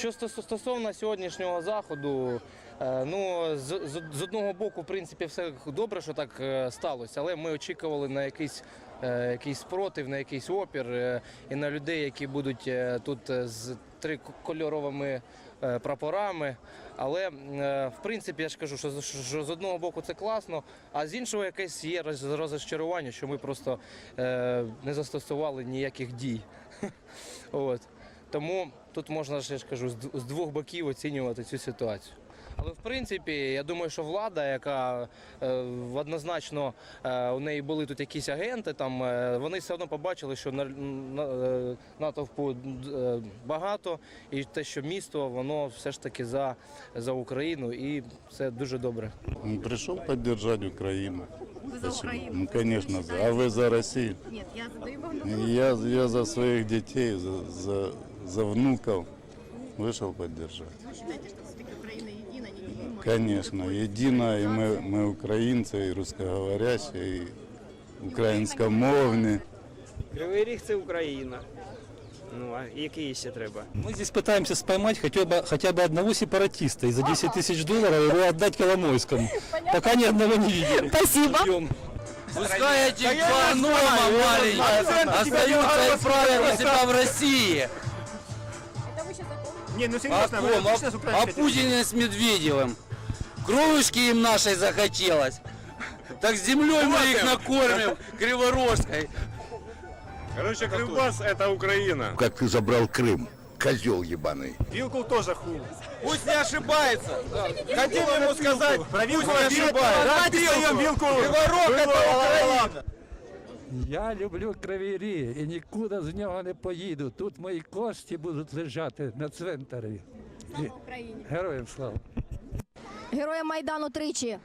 Що стосовно сьогоднішнього заходу, е, ну з, з, одного боку, в принципі, все добре, що так е, сталося, але ми очікували на якийсь, е, якийсь спротив, на якийсь опір і на людей, які будуть тут з трикольоровими прапорами. Але в принципі я ж кажу, що, що з одного боку це класно, а з іншого якесь є роз- розчарування, що ми просто не застосували ніяких дій. От. Тому тут можна я ж кажу з двох боків оцінювати цю ситуацію. Але в принципі, я думаю, що влада, яка е, однозначно е, у неї були тут якісь агенти, там е, вони все одно побачили, що на, на, е, натовпу е, багато, і те, що місто, воно все ж таки за, за Україну, і це дуже добре. Он пришел поддержать Украину. Вы за Украину? Ну, конечно, Вы за. считаете, а вы за Россию. что- Нет, я задаю вам И вопрос. Я, я за своих детей, за, за, за внуков вышел поддержать. Конечно, едино, и мы, мы украинцы, и русскоговорящие, и украинскомовные. Кривий Ріг це Україна. Ну, а який ще треба? Мы здесь пытаемся споймать хотя бы, хотя бы одного сепаратиста и за 10 тысяч долларов его отдать Коломойскому. Пока ни одного не видели. Спасибо. Ждем. Пускай эти гонома маленькие остаются и правят себя в России. Это вы сейчас о ком? Ні, ну О серйозно, ком? О, о Путине с Медведевым. Кровушки им нашей захотелось. Так землей мы их накормим криворожской. Короче, Крымбас это Украина. как ты забрал Крым, козел ебаный. Вілкул теж хуй. Пусть не ошибается. Хотів йому сказати, про Вілкул не ошибає. Вілкул. Криворог це Україна. Я люблю Кривий Ріг і нікуди з нього не поїду. Тут мої кості будуть лежати на цвинтарі. Слава Україні. Героям слава! Героям Майдану тричі.